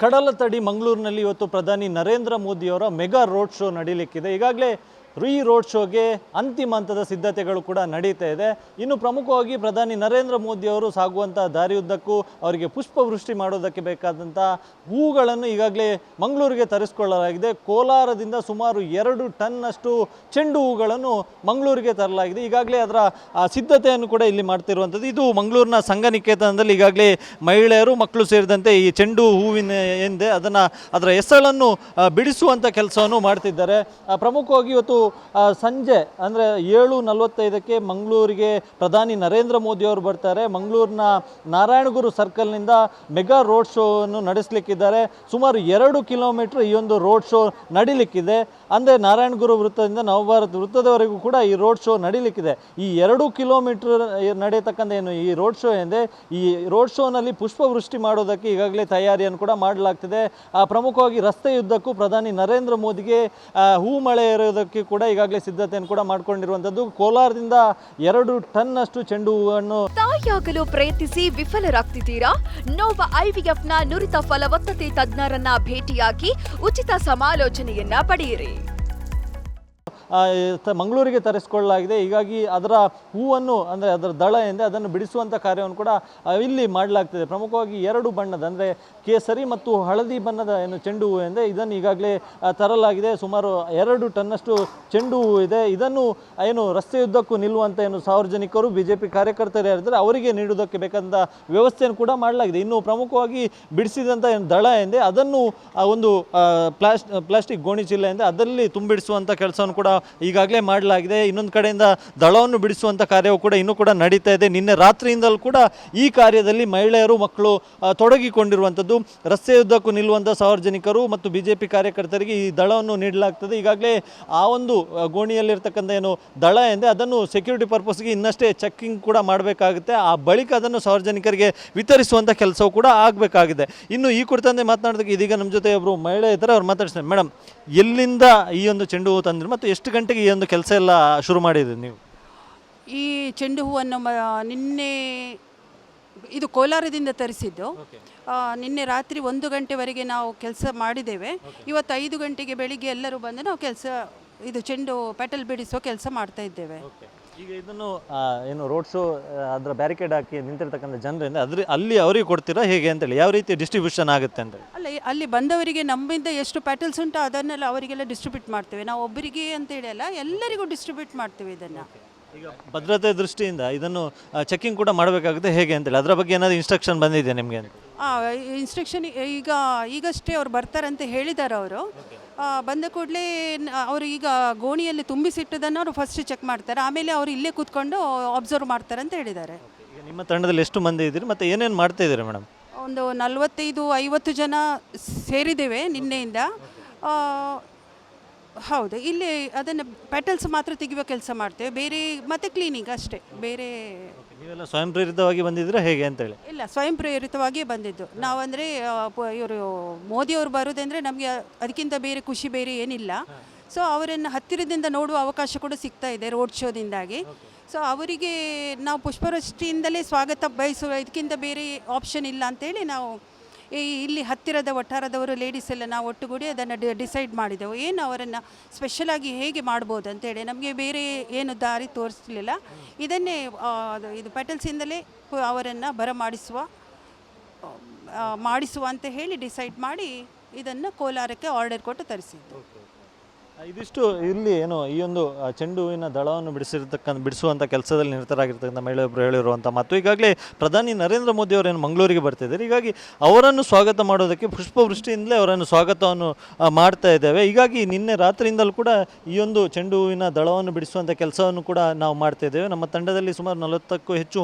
ಕಡಲ ತಡಿ ಮಂಗಳೂರಿನಲ್ಲಿ ಇವತ್ತು ಪ್ರಧಾನಿ ನರೇಂದ್ರ ಮೋದಿಯವರ ಮೆಗಾ ರೋಡ್ ಶೋ ನಡೀಲಿಕ್ಕಿದೆ. ಈಗಾಗಲೇ ಈ ರೋಡ್ ಶೋಗೆ ಅಂತಿಮ ಹಂತದ ಸಿದ್ಧತೆಗಳು ಕೂಡ ನಡೀತಾ ಇದೆ. ಇನ್ನು ಪ್ರಮುಖವಾಗಿ ಪ್ರಧಾನಿ ನರೇಂದ್ರ ಮೋದಿ ಅವರು ಸಾಗುವಂಥ ದಾರಿಯುದ್ದಕ್ಕೂ ಅವರಿಗೆ ಪುಷ್ಪವೃಷ್ಟಿ ಮಾಡೋದಕ್ಕೆ ಬೇಕಾದಂಥ ಹೂಗಳನ್ನು ಈಗಾಗಲೇ ಮಂಗಳೂರಿಗೆ ತರಿಸ್ಕೊಳ್ಳಲಾಗಿದೆ. ಕೋಲಾರದಿಂದ ಸುಮಾರು ಎರಡು ಟನ್ನಷ್ಟು ಚೆಂಡು ಹೂಗಳನ್ನು ಮಂಗಳೂರಿಗೆ ತರಲಾಗಿದೆ. ಈಗಾಗಲೇ ಅದರ ಸಿದ್ಧತೆಯನ್ನು ಕೂಡ ಇಲ್ಲಿ ಮಾಡ್ತಿರುವಂಥದ್ದು. ಇದು ಮಂಗಳೂರಿನ ಸಂಘನಿಕೇತನದಲ್ಲಿ ಈಗಾಗಲೇ ಮಹಿಳೆಯರು, ಮಕ್ಕಳು ಸೇರಿದಂತೆ ಈ ಚೆಂಡು ಹೂವಿನ ಹಿಂದೆ ಅದನ್ನು, ಅದರ ಹೆಸಳನ್ನು ಬಿಡಿಸುವಂಥ ಕೆಲಸವನ್ನು ಮಾಡ್ತಿದ್ದಾರೆ. ಪ್ರಮುಖವಾಗಿ ಇವತ್ತು ಸಂಜೆ, ಅಂದರೆ ಏಳು ನಲವತ್ತೈದಕ್ಕೆ ಮಂಗಳೂರಿಗೆ ಪ್ರಧಾನಿ ನರೇಂದ್ರ ಮೋದಿ ಅವರು ಬರ್ತಾರೆ. ಮಂಗಳೂರಿನ ನಾರಾಯಣಗುರು ಸರ್ಕಲ್ನಿಂದ ಮೆಗಾ ರೋಡ್ ಶೋವನ್ನು ನಡೆಸಲಿಕ್ಕಿದ್ದಾರೆ. ಸುಮಾರು ಎರಡು ಕಿಲೋಮೀಟರ್ ಈ ಒಂದು ರೋಡ್ ಶೋ ನಡೀಲಿಕ್ಕಿದೆ. ಅಂದರೆ ನಾರಾಯಣಗುರು ವೃತ್ತದಿಂದ ನವಭಾರತ ವೃತ್ತದವರೆಗೂ ಕೂಡ ಈ ರೋಡ್ ಶೋ ನಡೀಲಿಕ್ಕಿದೆ. ಈ ಎರಡು ಕಿಲೋಮೀಟರ್ ನಡೆಯತಕ್ಕಂಥ ಏನು ಈ ರೋಡ್ ಶೋ ಎಂದೇ, ಈ ರೋಡ್ ಶೋನಲ್ಲಿ ಪುಷ್ಪವೃಷ್ಟಿ ಮಾಡೋದಕ್ಕೆ ಈಗಾಗಲೇ ತಯಾರಿಯನ್ನು ಕೂಡ ಮಾಡಲಾಗ್ತಿದೆ. ಪ್ರಮುಖವಾಗಿ ರಸ್ತೆಯುದ್ದಕ್ಕೂ ಪ್ರಧಾನಿ ನರೇಂದ್ರ ಮೋದಿಗೆ ಹೂ ಮಳೆ ಇರೋದಕ್ಕೆ ಕೂಡ ಈಗಾಗಲೇ ಸಿದ್ಧತೆಯನ್ನು ಕೂಡ ಮಾಡ್ಕೊಂಡಿರುವಂಥದ್ದು. ಕೋಲಾರದಿಂದ ಎರಡು ಟನ್ನಷ್ಟು ಚೆಂಡು ಹೂವನ್ನು ತಾಯಿಯಾಗಲು ಪ್ರಯತ್ನಿಸಿ ವಿಫಲರಾಗ್ತಿದ್ದೀರಾ? ನೋವ ನ ನುರಿತ ಫಲವತ್ತತೆ ತಜ್ಞರನ್ನ ಭೇಟಿಯಾಗಿ ಉಚಿತ ಸಮಾಲೋಚನೆಯನ್ನ ಪಡೆಯಿರಿ. ಮಂಗಳೂರಿಗೆ ತರಿಸಿಕೊಳ್ಳಲಾಗಿದೆ. ಹೀಗಾಗಿ ಅದರ ಹೂವನ್ನು, ಅಂದರೆ ಅದರ ದಳ ಎಂದೆ ಅದನ್ನು ಬಿಡಿಸುವಂಥ ಕಾರ್ಯವನ್ನು ಕೂಡ ಇಲ್ಲಿ ಮಾಡಲಾಗ್ತದೆ. ಪ್ರಮುಖವಾಗಿ ಎರಡು ಬಣ್ಣದ, ಅಂದರೆ ಕೇಸರಿ ಮತ್ತು ಹಳದಿ ಬಣ್ಣದ ಏನು ಚೆಂಡು ಹೂವು ಎಂದೆ ಇದನ್ನು ಈಗಾಗಲೇ ತರಲಾಗಿದೆ. ಸುಮಾರು ಎರಡು ಟನ್ನಷ್ಟು ಚೆಂಡು ಹೂವು ಇದೆ. ಇದನ್ನು ಏನು ರಸ್ತೆಯುದ್ದಕ್ಕೂ ನಿಲ್ಲುವಂಥ ಏನು ಸಾರ್ವಜನಿಕರು ಬಿ ಜೆ ಪಿ ಕಾರ್ಯಕರ್ತರು ಯಾರಿದ್ದಾರೆ, ಅವರಿಗೆ ನೀಡುವುದಕ್ಕೆ ಬೇಕಾದಂಥ ವ್ಯವಸ್ಥೆಯನ್ನು ಕೂಡ ಮಾಡಲಾಗಿದೆ. ಇನ್ನು ಪ್ರಮುಖವಾಗಿ ಬಿಡಿಸಿದಂಥ ಏನು ದಳ ಎಂದೆ ಅದನ್ನು ಒಂದು ಪ್ಲಾಸ್ಟ್, ಪ್ಲಾಸ್ಟಿಕ್ ಗೋಣಿ ಚೀಲ ಎಂದೆ ಅದರಲ್ಲಿ ತುಂಬಿಡಿಸುವಂಥ ಕೆಲಸವನ್ನು ಕೂಡ ಈಗಾಗಲೇ ಮಾಡಲಾಗಿದೆ. ಇನ್ನೊಂದು ಕಡೆಯಿಂದ ದಳವನ್ನು ಬಿಡಿಸುವಂಥ ಕಾರ್ಯವು ಕೂಡ ಇನ್ನೂ ಕೂಡ ನಡೀತಾ ಇದೆ. ನಿನ್ನೆ ರಾತ್ರಿಯಿಂದಲೂ ಕೂಡ ಈ ಕಾರ್ಯದಲ್ಲಿ ಮಹಿಳೆಯರು, ಮಕ್ಕಳು ತೊಡಗಿಕೊಂಡಿರುವಂಥದ್ದು ರಸ್ತೆಯುದ್ದಕ್ಕೂ ನಿಲ್ಲುವಂಥ ಸಾರ್ವಜನಿಕರು ಮತ್ತು ಬಿ ಜೆ ಪಿ ಕಾರ್ಯಕರ್ತರಿಗೆ ಈ ದಳವನ್ನು ನೀಡಲಾಗ್ತದೆ. ಈಗಾಗಲೇ ಆ ಒಂದು ಗೋಣಿಯಲ್ಲಿರ್ತಕ್ಕಂಥ ಏನು ದಳ ಎಂದೇ ಅದನ್ನು ಸೆಕ್ಯೂರಿಟಿ ಪರ್ಪಸ್ಗೆ ಇನ್ನಷ್ಟೇ ಚೆಕ್ಕಿಂಗ್ ಕೂಡ ಮಾಡಬೇಕಾಗುತ್ತೆ. ಆ ಬಳಿಕ ಅದನ್ನು ಸಾರ್ವಜನಿಕರಿಗೆ ವಿತರಿಸುವಂಥ ಕೆಲಸವೂ ಕೂಡ ಆಗಬೇಕಾಗಿದೆ. ಇನ್ನು ಈ ಕುರಿತಂತೆ ಮಾತನಾಡೋದಕ್ಕೆ ಇದೀಗ ನಮ್ಮ ಜೊತೆ ಒಬ್ಬರು ಮಹಿಳೆ ಇದ್ದಾರೆ ಅವ್ರು ಮಾತಾಡ್ತಾರೆ ಮೇಡಮ್ ಎಲ್ಲಿಂದ ಈ ಒಂದು ಚೆಂಡು ಹೂ ತಂದರು ಮತ್ತು ಎಷ್ಟು ಗಂಟೆಗೆ ಈ ಒಂದು ಕೆಲಸ ಎಲ್ಲ ಶುರು ಮಾಡಿದ್ರಿ ನೀವು? ಈ ಚೆಂಡು ಹೂವನ್ನು ಮ ನಿನ್ನೆ ಇದು ಕೋಲಾರದಿಂದ ತರಿಸಿದ್ದು. ಆ, ನಿನ್ನೆ ರಾತ್ರಿ ಒಂದು ಗಂಟೆವರೆಗೆ ನಾವು ಕೆಲಸ ಮಾಡಿದ್ದೇವೆ. ಇವತ್ತು ಐದು ಗಂಟೆಗೆ ಬೆಳಿಗ್ಗೆ ಎಲ್ಲರೂ ಬಂದು ನಾವು ಕೆಲಸ ಇದು ಚೆಂಡು ಪೆಟಲ್ ಬಿಡಿಸೋ ಕೆಲಸ ಮಾಡ್ತಾ ಇದ್ದೇವೆ. ಈಗ ಇದನ್ನು ಆ, ಏನು ರೋಡ್ ಶೋ ಅದರ ಬ್ಯಾರಿಕೇಡ್ ಹಾಕಿ ನಿಂತಿರ್ತಕ್ಕಂಥ ಜನರಿಂದ ಅದ್ರ ಅಲ್ಲಿ ಅವರಿಗೆ ಕೊಡ್ತೀರಾ ಹೇಗೆ ಅಂತೇಳಿ ಯಾವ ರೀತಿ ಡಿಸ್ಟ್ರಿಬ್ಯೂಷನ್ ಆಗುತ್ತೆ ಅಂತೇಳಿ ಅಲ್ಲ ಈ- ಅಲ್ಲಿ ಬಂದವರಿಗೆ ನಮ್ಮಿಂದ ಎಷ್ಟು ಪ್ಯಾಟಲ್ಸ್ ಉಂಟು ಅದನ್ನೆಲ್ಲ ಅವರಿಗೆಲ್ಲ ಡಿಸ್ಟ್ರಿಬ್ಯೂಟ್ ಮಾಡ್ತೇವೆ. ನಾವು ಒಬ್ಬರಿಗೆ ಅಂತೇಳಿ ಅಲ್ಲ ಎಲ್ಲರಿಗೂ ಡಿಸ್ಟ್ರಿಬ್ಯೂಟ್ ಮಾಡ್ತೇವೆ ಇದನ್ನು. ಈಗ ಭದ್ರತೆ ದೃಷ್ಟಿಯಿಂದ ಇದನ್ನು ಚೆಕಿಂಗ್ ಕೂಡ ಮಾಡಬೇಕಾಗುತ್ತೆ ಹೇಗೆ ಅಂತೇಳಿ ಅದರ ಬಗ್ಗೆ ಏನಾದರೂ ಇನ್ಸ್ಟ್ರಕ್ಷನ್ ಬಂದಿದೆ ನಿಮಗೆ ಅಂತ? ಇನ್ಸ್ಟ್ರಕ್ಷನ್ ಈಗ ಈಗಷ್ಟೇ ಅವ್ರು ಬರ್ತಾರಂತ ಹೇಳಿದ್ದಾರೆ ಅವರು. ಬಂದ ಕೂಡಲೇ ಅವರು ಈಗ ಗೋಣಿಯಲ್ಲಿ ತುಂಬಿಸಿಟ್ಟದನ್ನು ಅವರು ಫಸ್ಟ್ ಚೆಕ್ ಮಾಡ್ತಾರೆ. ಆಮೇಲೆ ಅವರು ಇಲ್ಲೇ ಕೂತ್ಕೊಂಡು ಅಬ್ಸರ್ವ್ ಮಾಡ್ತಾರೆ ಅಂತ ಹೇಳಿದ್ದಾರೆ ಈಗ ನಿಮ್ಮ ತಂಡದಲ್ಲಿ ಎಷ್ಟು ಮಂದಿ ಇದ್ದೀರಿ? ಮತ್ತು ಏನೇನು ಮಾಡ್ತಾ ಇದ್ದೀರಿ ಮೇಡಮ್? ಒಂದು ನಲವತ್ತೈದು ಐವತ್ತು ಜನ ಸೇರಿದ್ದೇವೆ ನಿನ್ನೆಯಿಂದ. ಹೌದು ಇಲ್ಲಿ ಅದನ್ನು ಪೆಟಲ್ಸ್ ಮಾತ್ರ ತೆಗೆಯುವ ಕೆಲಸ ಮಾಡ್ತೇವೆ ಬೇರೆ ಮತ್ತೆ ಕ್ಲೀನಿಂಗ್ ಅಷ್ಟೇ ಬೇರೆ ನೀವೆಲ್ಲ ಸ್ವಯಂ ಪ್ರೇರಿತವಾಗಿ ಬಂದಿದ್ರೆ ಹೇಗೆ ಅಂತೇಳಿ ಇಲ್ಲ ಸ್ವಯಂ ಪ್ರೇರಿತವಾಗಿಯೇ ಬಂದಿದ್ದು. ನಾವಂದರೆ ಇವರು ಮೋದಿಯವರು ಬರೋದಂದರೆ ನಮಗೆ ಅದಕ್ಕಿಂತ ಬೇರೆ ಖುಷಿ ಬೇರೆ ಏನಿಲ್ಲ. ಸೊ ಅವರನ್ನು ಹತ್ತಿರದಿಂದ ನೋಡುವ ಅವಕಾಶ ಕೂಡ ಸಿಗ್ತಾ ಇದೆ ರೋಡ್ ಶೋದಿಂದಾಗಿ ಸೊ ಅವರಿಗೆ ನಾವು ಪುಷ್ಪವೃಷ್ಟಿಯಿಂದಲೇ ಸ್ವಾಗತ ಬಯಸುವ ಇದಕ್ಕಿಂತ ಬೇರೆ ಆಪ್ಷನ್ ಇಲ್ಲ ಅಂತೇಳಿ ನಾವು ಇಲ್ಲಿ ಹತ್ತಿರದ ವಠಾರದವರು ಲೇಡೀಸ್ ಎಲ್ಲ ನಾವು ಒಟ್ಟುಗೂಡಿ ಅದನ್ನು ಡಿಸೈಡ್ ಮಾಡಿದೆವು. ಏನು ಅವರನ್ನು ಸ್ಪೆಷಲಾಗಿ ಹೇಗೆ ಮಾಡ್ಬೋದು ಅಂತೇಳಿ ನಮಗೆ ಬೇರೆ ಏನು ದಾರಿ ತೋರಿಸಲಿಲ್ಲ. ಇದನ್ನೇ ಇದು ಪೆಟಲ್ಸಿಂದಲೇ ಅವರನ್ನು ಬರಮಾಡಿಸುವ ಮಾಡಿಸುವ ಅಂತ ಹೇಳಿ ಡಿಸೈಡ್ ಮಾಡಿ ಇದನ್ನು ಕೋಲಾರಕ್ಕೆ ಆರ್ಡರ್ ಕೊಟ್ಟು ತರಿಸಿದ್ದು. ಇದಿಷ್ಟು ಇಲ್ಲಿ ಏನು ಈ ಒಂದು ಚೆಂಡು ಹೂವಿನ ದಳವನ್ನು ಬಿಡಿಸಿರ್ತಕ್ಕಂಥ, ಬಿಡಿಸುವಂಥ ಕೆಲಸದಲ್ಲಿ ನಿರತರಾಗಿರ್ತಕ್ಕಂಥ ಮಹಿಳೆಯೊಬ್ಬರು ಹೇಳಿರುವಂಥ ಮತ್ತು ಈಗಾಗಲೇ ಪ್ರಧಾನಿ ನರೇಂದ್ರ ಮೋದಿ ಅವರೇನು ಮಂಗಳೂರಿಗೆ ಬರ್ತಿದ್ದಾರೆ. ಹೀಗಾಗಿ ಅವರನ್ನು ಸ್ವಾಗತ ಮಾಡೋದಕ್ಕೆ, ಪುಷ್ಪವೃಷ್ಟಿಯಿಂದಲೇ ಅವರನ್ನು ಸ್ವಾಗತವನ್ನು ಮಾಡ್ತಾ ಇದ್ದೇವೆ. ಹೀಗಾಗಿ ನಿನ್ನೆ ರಾತ್ರಿಯಿಂದಲೂ ಕೂಡ ಈ ಒಂದು ಚೆಂಡು ಹೂವಿನ ದಳವನ್ನು ಬಿಡಿಸುವಂಥ ಕೆಲಸವನ್ನು ಕೂಡ ನಾವು ಮಾಡ್ತಾ ಇದ್ದೇವೆ. ನಮ್ಮ ತಂಡದಲ್ಲಿ ಸುಮಾರು ನಲವತ್ತಕ್ಕೂ ಹೆಚ್ಚು